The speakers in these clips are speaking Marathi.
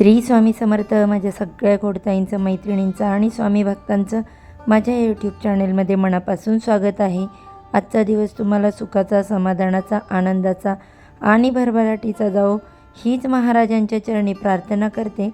श्री स्वामी समर्थ माझ्या सगळ्या कोडताईंचं मैत्रिणींचं आणि स्वामी भक्तांचं माझ्या यूट्यूब चॅनेलमध्ये मनापासून स्वागत आहे. आजचा दिवस तुम्हाला सुखाचा समाधानाचा आनंदाचा आणि भरभराटीचा जाओ हीच महाराजांच्या चरणी प्रार्थना करते.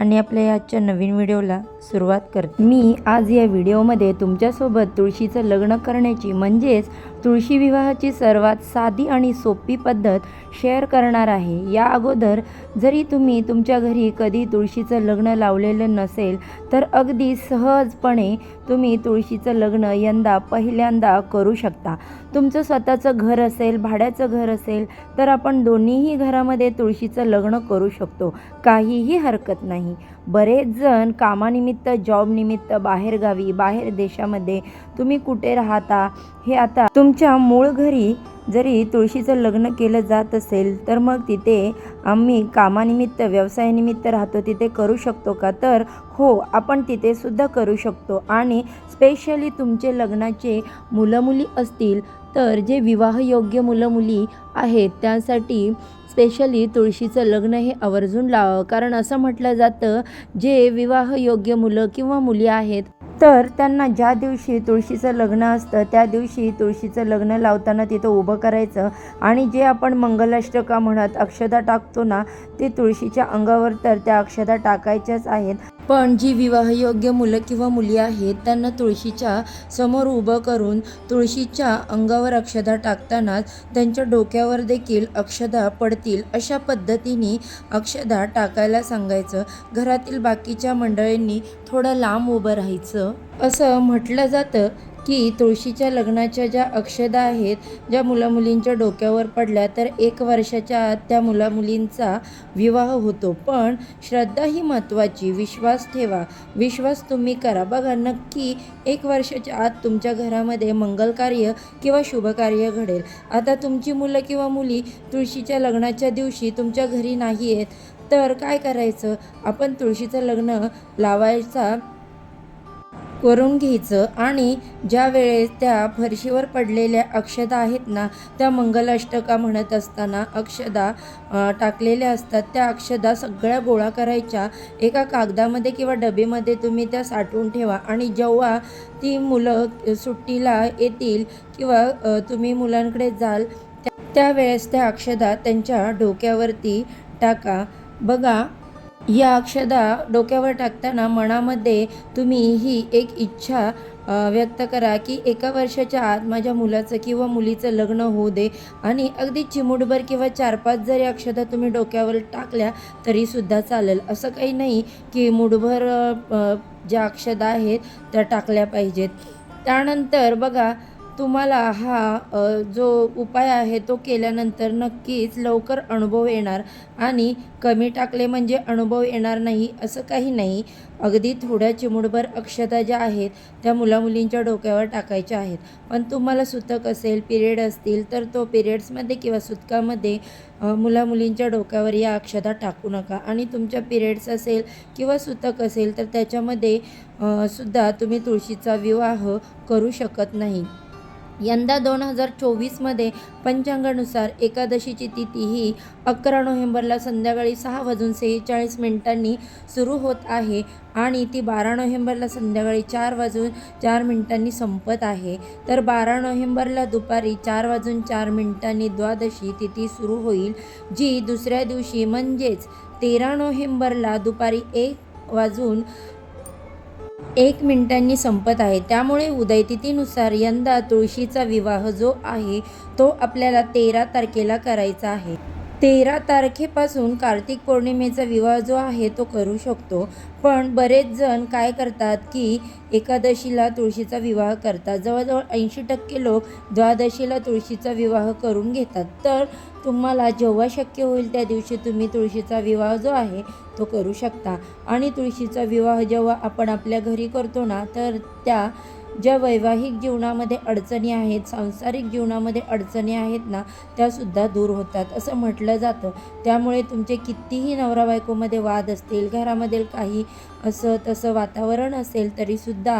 आणि आपल्या आजच्या नवीन व्हिडिओला सुरुवात करते. मी आज या व्हिडिओमध्ये तुमच्यासोबत तुळशीचं लग्न करण्याची म्हणजेच तुळशी विवाहाची सर्वात साधी आणि सोपी पद्धत शेअर करणार आहे. या अगोदर जरी तुम्ही तुमच्या घरी कधी तुळशीचं लग्न लावलेलं नसेल तर अगदी सहजपणे तुम्ही तुळशीचं लग्न यंदा पहिल्यांदा करू शकता. तुमचं स्वतःचं घर असेल भाड्याचं घर असेल तर आपण दोन्हीही घरामध्ये तुळशीचं लग्न करू शकतो. काहीही हरकत नाही. बरेच जण कामानिमित्त जॉबनिमित्त बाहेरगावी बाहेर देशामध्ये तुम्ही कुठे राहता हे आता तुमच्या मूळ घरी जरी तुळशीचं लग्न केलं जात असेल तर मग तिथे आम्ही कामानिमित्त व्यवसायानिमित्त राहतो तिथे करू शकतो का? तर हो आपण तिथे सुद्धा करू शकतो. आणि स्पेशली तुमचे लग्नाचे मुलं मुली असतील तर जे विवाहयोग्य मुलं मुली आहेत त्यासाठी स्पेशली तुळशीचं लग्न हे आवर्जून लावावं कारण असं म्हटलं जातं जे विवाहयोग्य मुलं किंवा मुली आहेत तर त्यांना ज्या दिवशी तुळशीचं लग्न असतं त्या दिवशी तुळशीचं लग्न लावताना तिथं उभं करायचं आणि जे आपण मंगलाष्टका म्हणत अक्षदा टाकतो ना ते तुळशीच्या अंगावर तर त्या अक्षदा टाकायच्याच आहेत. पण जी विवाहयोग्य मुलं किंवा मुली आहेत त्यांना तुळशीच्या समोर उभं करून तुळशीच्या अंगावर अक्षदा टाकतानाच त्यांच्या डोक्यावर देखील अक्षदा पडतील अशा पद्धतीने अक्षदा टाकायला सांगायचं. घरातील बाकीच्या मंडळींनी थोडं लांब उभं राहायचं. असं म्हटलं जातं की तुळशीच्या लग्नाच्या ज्या अक्षदा आहेत ज्या मुलामुलींच्या डोक्यावर पडल्या तर एक वर्षाच्या आत त्या मुलामुलींचा विवाह होतो. पण श्रद्धा ही महत्त्वाची. विश्वास ठेवा. विश्वास तुम्ही करा. बघा नक्की एक वर्षाच्या आत तुमच्या घरामध्ये मंगलकार्य किंवा शुभकार्य घडेल. आता तुमची मुलं किंवा मुली तुळशीच्या लग्नाच्या दिवशी तुमच्या घरी नाही आहेत तर काय करायचं? आपण तुळशीचं लग्न लावायचा करून घ्यायचं. आणि ज्या वेळेस त्या फरशीवर पडलेल्या अक्षदा आहेत ना त्या मंगलाष्टका म्हणत असताना अक्षदा टाकलेल्या असतात. त्या अक्षदा सगळ्या गोळा करायच्या. एका कागदामध्ये किंवा डबेमध्ये तुम्ही त्या साठवून ठेवा. आणि जेव्हा ती मुलं सुट्टीला येतील किंवा तुम्ही मुलांकडे जाल त्यावेळेस त्या अक्षदा त्यांच्या डोक्यावरती टाका. बघा या अक्षदा डोक्यावर टाकताना मनामध्ये तुम्ही ही एक इच्छा व्यक्त करा की एका वर्षाच्या आत माझ्या मुलाचं किंवा मुलीचं लग्न होऊ दे. आणि अगदी चिमुटभर किंवा चार पाच जरी अक्षदा तुम्ही डोक्यावर टाकल्या तरीसुद्धा चालेल. असं काही नाही की मुठभर ज्या अक्षदा आहेत त्या टाकल्या पाहिजेत. त्यानंतर बघा तुम्हाला हा जो उपाय आहे तो केल्यानंतर नक्कीच लवकर अनुभव येणार आणि कमी टाकले म्हणजे अनुभव येणार नाही असं काही नाही. अगदी थोड्या चिमुडभर अक्षता ज्या आहेत त्या मुलामुलींच्या डोक्यावर टाकायच्या आहेत. पण तुम्हाला सुतक असेल पिरियड असतील तर तो पिरियड्समध्ये किंवा सुतकामध्ये मुलामुलींच्या डोक्यावर या अक्षता टाकू नका. आणि तुमच्या पिरियड्स असेल किंवा सुतक असेल तर त्याच्यामध्ये सुद्धा तुम्ही तुळशीचा विवाह करू शकत नाही. यंदा दोन हजार चोवीसमध्ये पंचांगानुसार एकादशीची तिथी ही अकरा नोव्हेंबरला संध्याकाळी सहा वाजून सेहेचाळीस मिनिटांनी सुरू होत आहे आणि ती बारा नोव्हेंबरला संध्याकाळी चार वाजून चार मिनिटांनी संपत आहे. तर बारा नोव्हेंबरला दुपारी चार वाजून चार मिनिटांनी द्वादशी तिथी सुरू होईल जी दुसऱ्या दिवशी म्हणजेच तेरा नोव्हेंबरला दुपारी एक वाजून एक मिनिटांनी संपत आहे. त्यामुळे उदयतिथीनुसार यंदा तुळशीचा विवाह जो आहे तो आपल्याला तेरा तारखेला करायचा आहे. तेरा तारखेपासून कार्तिक पौर्णिमेचा विवाह जो आहे तो करू शकतो. पण बरेच जण काय करतात की एकादशीला तुळशीचा विवाह करतात. जवळजवळ ऐंशी टक्के लोक द्वादशीला तुळशीचा विवाह करून घेतात. तर तुम्हाला जेव्हा शक्य होईल त्या दिवशी तुम्ही तुळशीचा विवाह जो आहे तो करू शकता. आणि तुळशीचा विवाह जेव्हा आपण आपल्या घरी करतो ना तर त्या ज्या वैवाहिक जीवनामध्ये अडचणी आहेत सांसारिक जीवनामध्ये अडचणी आहेत ना त्यासुद्धा दूर होतात असं म्हटलं जातं. त्यामुळे तुमचे कितीही नवरा बायकोमध्ये वाद असतील घरामध्ये काही असं तसं वातावरण असेल तरीसुद्धा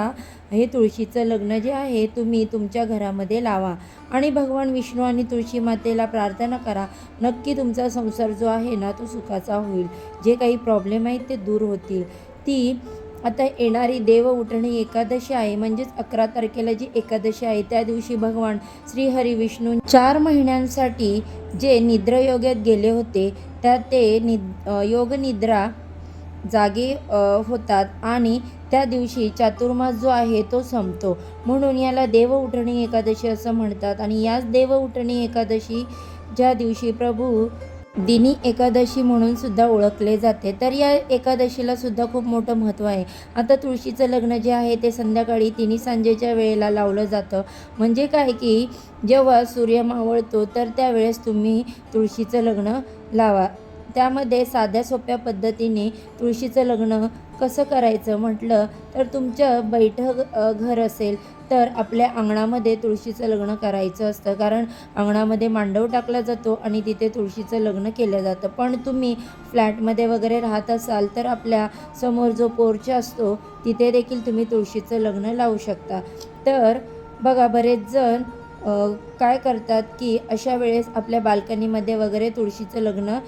हे तुळशीचं लग्न जे आहे तुम्ही तुमच्या घरामध्ये लावा. आणि भगवान विष्णू आणि तुळशी मातेला प्रार्थना करा नक्की तुमचा संसार जो आहे ना तो सुखाचा होईल. जे काही प्रॉब्लेम आहेत ते दूर होतील. ती आता येणारी देव उठणी एकादशी आहे. म्हणजेच अकरा तारखेला जी एकादशी आहे त्या दिवशी भगवान श्रीहरी विष्णू चार महिन्यांसाठी जे निद्रयोगात गेले होते त्या ते निद योग निद्रा जागे होतात आणि त्या दिवशी चातुर्मास जो आहे तो संपतो. म्हणून याला देव उठणी एकादशी असं म्हणतात आणि याच देव उठणी एकादशी ज्या दिवशी प्रभू दिनी एकादशी म्हणून सुद्धा ओळखले जाते. तर या एकादशीला सुद्धा खूप मोठं महत्त्व आहे. आता तुळशीचं लग्न जे आहे ते संध्याकाळी तिन्ही सांजेच्या वेळेला लावलं जातं. म्हणजे काय की जेव्हा सूर्य मावळतो तर त्यावेळेस तुम्ही तुळशीचं लग्न लावा. त्यामध्ये साध्या सोप्या पद्धतीने तुळशीचं लग्न कसं करायचं म्हटलं तर तुमचं बैठक घर असेल तर आपल्या अंगणामध्ये तुळशीचं लग्न करायचं असतं. कारण अंगणामध्ये मांडव टाकला जातो आणि तिथे तुळशीचं लग्न केलं जातं. पण तुम्ही फ्लॅटमध्ये वगैरे राहत असाल तर आपल्यासमोर जो पोर्च असतो तिथे देखील तुम्ही तुळशीचं लग्न लावू शकता. तर बघा बरेच जण काय करतात की अशा वेळेस आपल्या बाल्कनीमध्ये वगैरे तुळशीचं लग्न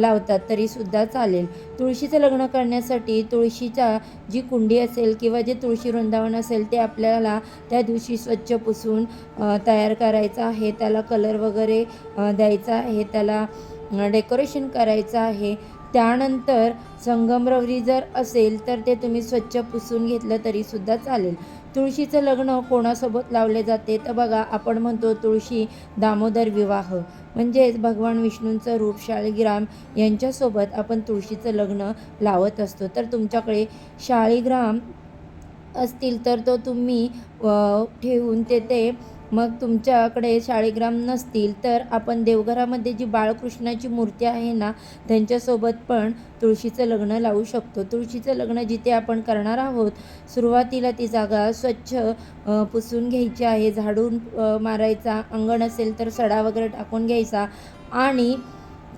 लावतात तरीसुद्धा चालेल. तुळशीचं लग्न करण्यासाठी तुळशीचा जी कुंडी असेल किंवा जे तुळशी वृंदावन असेल ते आपल्याला त्या दिवशी स्वच्छ पुसून तयार करायचं आहे. त्याला कलर वगैरे द्यायचा आहे. त्याला डेकोरेशन करायचं आहे. त्यानंतर संगमरवरी जर असेल तर ते तुम्ही स्वच्छ पुसून घेतलं तरीसुद्धा चालेल. तुळशीचं लग्न कोणासोबत लावले जाते? तर बघा आपण म्हणतो तुळशी दामोदर विवाह. म्हणजेच भगवान विष्णूंचं रूप शाळीग्राम यांच्यासोबत आपण तुळशीचं लग्न लावत असतो. तर तुमच्याकडे शाळीग्राम असतील तर तो तुम्ही ठेवून तेथे मग तुमच्याकडे शाळेग्राम नसतील तर आपण देवघरामध्ये जी बाळकृष्णाची मूर्ती आहे ना त्यांच्यासोबत पण तुळशीचं लग्न लावू शकतो. तुळशीचं लग्न जिथे आपण करणार आहोत सुरुवातीला ती जागा स्वच्छ पुसून घ्यायची आहे. झाडून मारायचा अंगण असेल तर सडा वगैरे टाकून घ्यायचा. आणि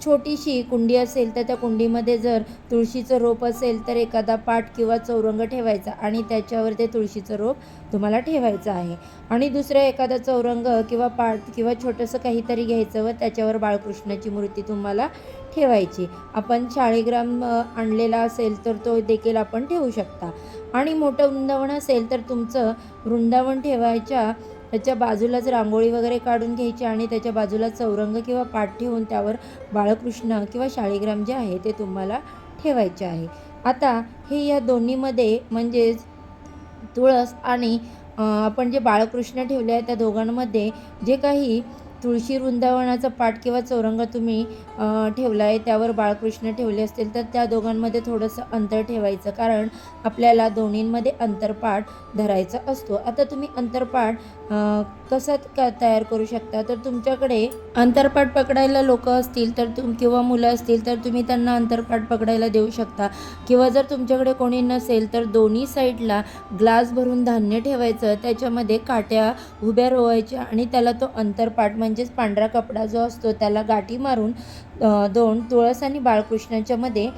छोटीशी कुंडी असेल तर त्या कुंडीमध्ये जर तुळशीचं रोप असेल तर एखादा पाट किंवा चौरंग ठेवायचा आणि त्याच्यावर ते तुळशीचं रोप तुम्हाला ठेवायचं आहे. आणि दुसरं एखादा चौरंग किंवा पाट किंवा छोटंसं काहीतरी घ्यायचं व त्याच्यावर बाळकृष्णाची मूर्ती तुम्हाला ठेवायची. आपण शाळेग्राम आणलेला असेल तर तो देखील आपण ठेवू शकता. आणि मोठं वृंदावन असेल तर तुमचं वृंदावन ठेवायच्या त्याच्या बाजूलाच रांगोळी वगैरे काढून घ्यायची आणि त्याच्या बाजूला चौरंग किंवा पाठ ठेवून त्यावर बाळकृष्ण किंवा शाळीग्राम जे आहे ते तुम्हाला ठेवायचे आहे. आता हे या दोन्हीमध्ये म्हणजेच तुळस आणि आपण जे बाळकृष्ण ठेवले आहे त्या दोघांमध्ये जे काही तुळशी वृंदावनाचा पाठ किंवा चौरंग तुम्ही ठेवला आहे त्यावर बाळकृष्ण ठेवले असतील तर त्या दोघांमध्ये थोडंसं अंतर ठेवायचं. कारण आपल्याला दोन्हींमध्ये अंतरपाठ धरायचा असतो. आता तुम्ही अंतरपाठ कसा का तयार करू शकता? तर तुमच्याकडे अंतरपाठ पकडायला लोक असतील तर तुम किंवा मुलं असतील तर तुम्ही त्यांना अंतरपाठ पकडायला देऊ शकता. किंवा जर तुमच्याकडे कोणी नसेल तर दोन्ही साईडला ग्लास भरून धान्य ठेवायचं त्याच्यामध्ये काट्या उभ्या रोवायच्या आणि त्याला तो अंतरपाठ म्हणजेच पांढरा कपडा जो असतो त्याला गाठी मारून दोन तुळस आणि बाळकृष्णाच्यामध्ये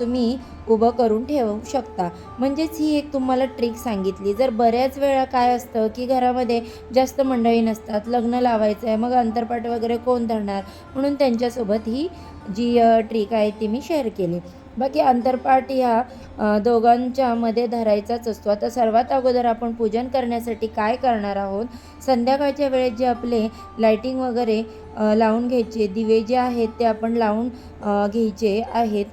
तुम्ही उभं करून ठेवू शकता. म्हणजेच ही एक तुम्हाला ट्रिक सांगितली. जर बऱ्याच वेळा काय असतं की घरामध्ये जास्त मंडळी नसतात लग्न लावायचं आहे मग अंतरपाट वगैरे कोण धरणार? म्हणून त्यांच्यासोबत ही जी ट्रिक आहे ती मी शेअर केली. बाकी अंतरपाठ ह्या दोघांच्या मध्ये धरायचाच असतो. आता सर्वात अगोदर आपण पूजन करण्यासाठी काय करणार आहोत? संध्याकाळच्या वेळेत जे आपले लायटिंग वगैरे लावून घ्यायचे दिवे जे आहेत ते आपण लावून घ्यायचे आहेत.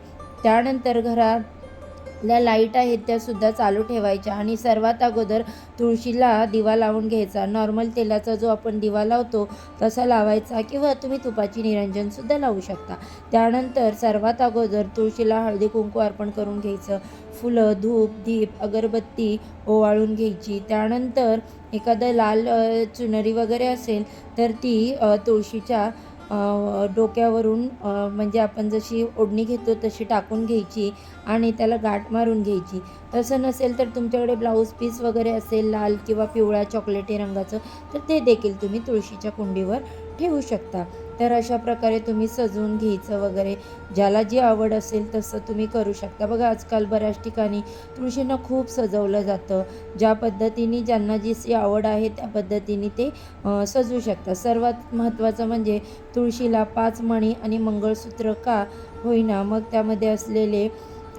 त्यानंतर घरातल्या लाइट आहेत त्यासुद्धा चालू ठेवायच्या आणि सर्वात अगोदर तुळशीला दिवा लावून घ्यायचा. नॉर्मल तेलाचा जो आपण दिवा लावतो तसा लावायचा किंवा तुम्ही तुपाची निरंजनसुद्धा लावू शकता. त्यानंतर सर्वात अगोदर तुळशीला हळदी कुंकू अर्पण करून घ्यायचं. फुलं धूप दीप अगरबत्ती ओवाळून घ्यायची. त्यानंतर एखादं लाल चुनरी वगैरे असेल तर ती तुळशीच्या डोक्यावरून म्हणजे आपण जशी ओढणी घेतो तशी टाकून घ्यायची आणि त्याला गाठ मारून घ्यायची. तसं नसेल तर तुमच्याकडे ब्लाऊज पीस वगैरे असेल लाल किंवा पिवळ्या चॉकलेटी रंगाचं तर ते देखील तुम्ही तुळशीच्या कुंडीवर ठेवू शकता. तर अशा प्रकारे तुम्ही सजवून घ्यायचं वगैरे ज्याला जी आवड असेल तसं तुम्ही करू शकता. बघा आजकाल बऱ्याच ठिकाणी तुळशीनं खूप सजवलं जातं. ज्या पद्धतीने ज्यांना जी आवड आहे त्या पद्धतीने ते सजवू शकतात. सर्वात महत्त्वाचं म्हणजे तुळशीला पाच मणी आणि मंगळसूत्र का होईना मग त्यामध्ये असलेले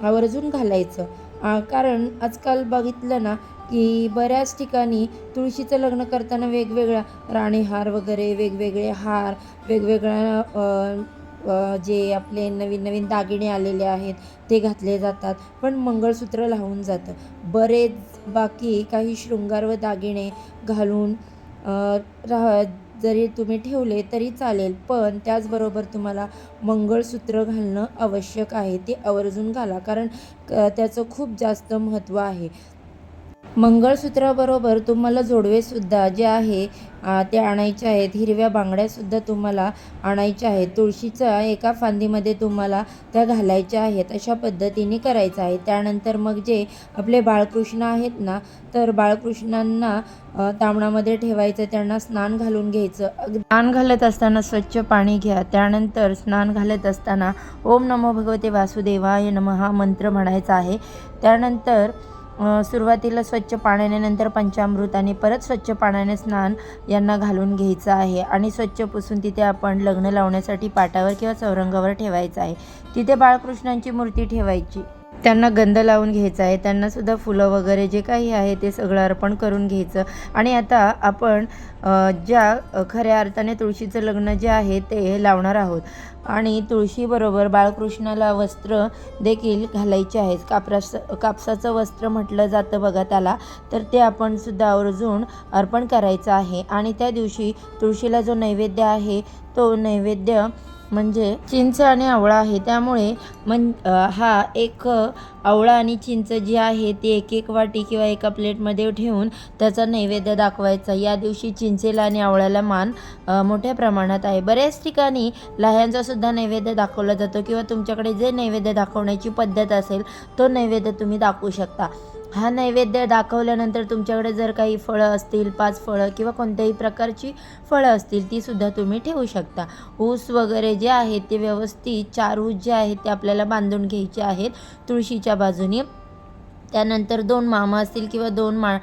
आवर्जून घालायचं. आ, कारण आजकाल बघितलं ना की बऱ्याच ठिकाणी तुळशीचं लग्न करताना वेगवेगळ्या राणीहार वगैरे वेगवेगळे हार वेगवेगळ्या जे आपले नवीन नवीन दागिने आलेले आहेत ते घातले जातात. पण मंगळसूत्र लावून जातं. बरेच बाकी काही शृंगार व दागिने घालून राह जरी तुम्ही ठेवले तरी चालेल पण त्याचबरोबर तुम्हाला मंगळसूत्र घालणं आवश्यक आहे. ते आवर्जून घाला कारण क- त्याचं खूप जास्त महत्त्व आहे. मंगळसूत्राबरोबर तुम्हाला जोडवेसुद्धा जे आहे ते आणायचे आहेत. हिरव्या बांगड्यासुद्धा तुम्हाला आणायच्या आहेत. तुळशीचा एका फांदीमध्ये तुम्हाला त्या घालायच्या आहेत. अशा पद्धतीने करायचं आहे. त्यानंतर मग जे आपले बाळकृष्ण आहेत ना तर बाळकृष्णांना तांबणामध्ये ठेवायचं त्यांना स्नान घालून घ्यायचं. स्नान घालत असताना स्वच्छ पाणी घ्या. त्यानंतर स्नान घालत असताना ओम नमो भगवते वासुदेवाय नम हा मंत्र म्हणायचा आहे. त्यानंतर सुरुवातीला स्वच्छ पाण्याने नंतर पंचामृत आणि परत स्वच्छ पाण्याने स्नान यांना घालून घ्यायचं आहे. आणि स्वच्छ पुसून तिथे आपण लग्न लावण्यासाठी पाटावर किंवा चौरंगावर ठेवायचं आहे. तिथे बाळकृष्णांची मूर्ती ठेवायची. त्यांना गंध लावून घ्यायचा आहे त्यांनासुद्धा फुलं वगैरे जे काही आहे ते सगळं अर्पण करून घ्यायचं. आणि आता आपण ज्या खऱ्या अर्थाने तुळशीचं लग्न जे आहे ते लावणार आहोत. आणि तुळशीबरोबर बाळकृष्णाला वस्त्र देखील घालायचे आहेत. कापरास कापसाचं वस्त्र म्हटलं जातं बघा त्याला. तर ते आपण सुद्धा आवर्जून अर्पण करायचं आहे. आणि त्या दिवशी तुळशीला जो नैवेद्य आहे तो नैवेद्य म्हणजे चिंच आणि आवळा आहे. त्यामुळे मन हा एक आवळा आणि चिंच जी आहे ती एक एक वाटी किंवा एका प्लेटमध्ये ठेवून त्याचा नैवेद्य दाखवायचा. या दिवशी चिंचेला आणि आवळ्याला मान मोठ्या प्रमाणात आहे. बऱ्याच ठिकाणी लाह्यांचा सुद्धा नैवेद्य दाखवला जातो किंवा तुमच्याकडे जे नैवेद्य दाखवण्याची पद्धत असेल तो नैवेद्य तुम्ही दाखवू शकता. हा नैवेद्य दाखवल्यानंतर तुमच्याकडे जर काही फळं असतील पाच फळं किंवा कोणत्याही प्रकारची फळं असतील ती सुद्धा तुम्ही ठेवू शकता. ऊस वगैरे जे आहे ते व्यवस्थित चार ऊस जे आहेत ते आपल्याला बांधून घ्यायचे आहेत. तुळशीच्या बाजूने. त्यानंतर दोन मामा असतील किंवा दोन मा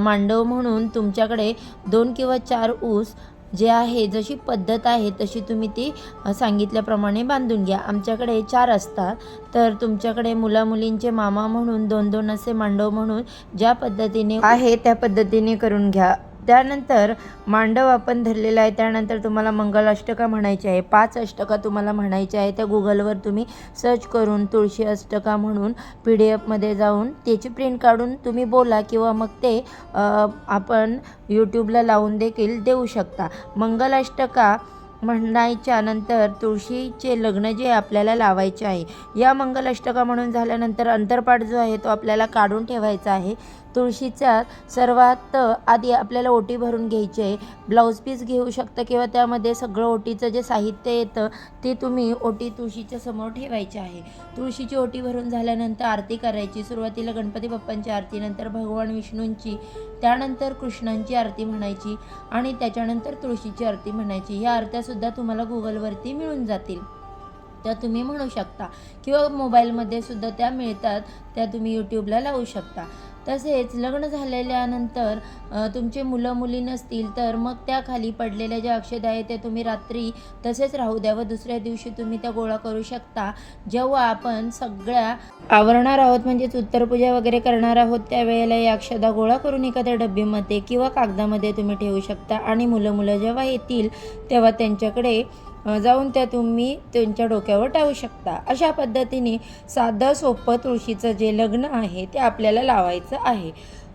मांडव म्हणून तुमच्याकडे दोन किंवा चार ऊस जे आहे जशी पद्धत आहे तशी तुम्ही ती सांगितल्याप्रमाणे बांधून घ्या. आमच्याकडे चार असतात. तर तुमच्याकडे मुलामुलींचे मामा म्हणून दोन दोन असे मांडव म्हणून ज्या पद्धतीने आहे त्या पद्धतीने करून घ्या. त्यानंतर मांडव आपण धरलेला आहे. त्यानंतर तुम्हाला मंगल अष्टका म्हणायची आहे. पाच अष्टका तुम्हाला म्हणायच्या आहे. त्या गुगलवर तुम्ही सर्च करून तुळशी अष्टका म्हणून पी डी एफमध्ये जाऊन त्याची प्रिंट काढून तुम्ही बोला किंवा मग ते आपण यूट्यूबला लावून देखील देऊ शकता. मंगल अष्टका म्हणायच्या नंतर तुळशीचे लग्न जे आपल्याला लावायचे आहे. या मंगल अष्टका म्हणून झाल्यानंतर अंतरपाठ जो आहे तो आपल्याला काढून ठेवायचा आहे. तुळशीचा सर्वात आधी आपल्याला ओटी भरून घ्यायची. आहे ब्लाऊज पीस घेऊ शकता किंवा त्यामध्ये सगळं ओटीचं जे साहित्य येतं ते तुम्ही ओटी तुळशीच्या समोर ठेवायची आहे. तुळशीची ओटी भरून झाल्यानंतर आरती करायची. सुरुवातीला गणपती बाप्पांची आरती नंतर भगवान विष्णूंची त्यानंतर कृष्णांची आरती म्हणायची आणि त्याच्यानंतर तुळशीची आरती म्हणायची. ह्या आरत्यासुद्धा तुम्हाला गुगलवरती मिळून जातील. त्या तुम्ही म्हणू शकता किंवा मोबाईलमध्ये सुद्धा त्या मिळतात त्या तुम्ही यूट्यूबला लावू शकता. तसेच लग्न झालेल्यानंतर तुमचे मुलं मुली नसतील तर मग त्या खाली पडलेल्या ज्या अक्षदा आहेत त्या तुम्ही रात्री तसेच राहू द्या व दुसऱ्या दिवशी तुम्ही त्या गोळा करू शकता. जेव्हा आपण सगळ्या आवरणार आहोत म्हणजेच उत्तरपूजा वगैरे करणार आहोत त्यावेळेला या अक्षदा गोळा करून एखाद्या डब्बीमध्ये किंवा कागदामध्ये तुम्ही ठेवू शकता. आणि मुलं मुलं जेव्हा येतील तेव्हा त्यांच्याकडे जाऊन त्या तुम्ही त्यांच्या डोक्यावर टाळू शकता. अशा पद्धतीने साधं सोपं तुळशीचं जे लग्न आहे ते आपल्याला लावायचं आहे.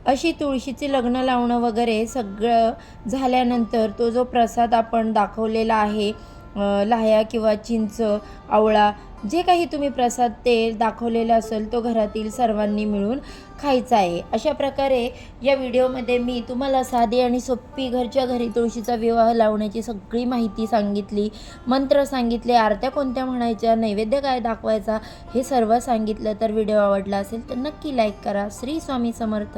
अशी तुळशीचे लग्न लावणं वगैरे सगळं झाल्यानंतर तो जो प्रसाद आपण दाखवलेला आहे लाह्या किंवा चिंच आवळा जे काही तुम्ही प्रसाद ते दाखवलेला असेल तो घरातील सर्वांनी मिळून खायचा आहे. अशा प्रकारे या व्हिडिओमध्ये मी तुम्हाला साधी आणि सोपी घरच्या घरी तुळशीचा विवाह लावण्याची सगळी माहिती सांगितली मंत्र सांगितले आरत्या कोणत्या म्हणायच्या नैवेद्य काय दाखवायचा हे सर्व सांगितलं. तर व्हिडिओ आवडला असेल तर नक्की लाईक करा. श्री स्वामी समर्थ.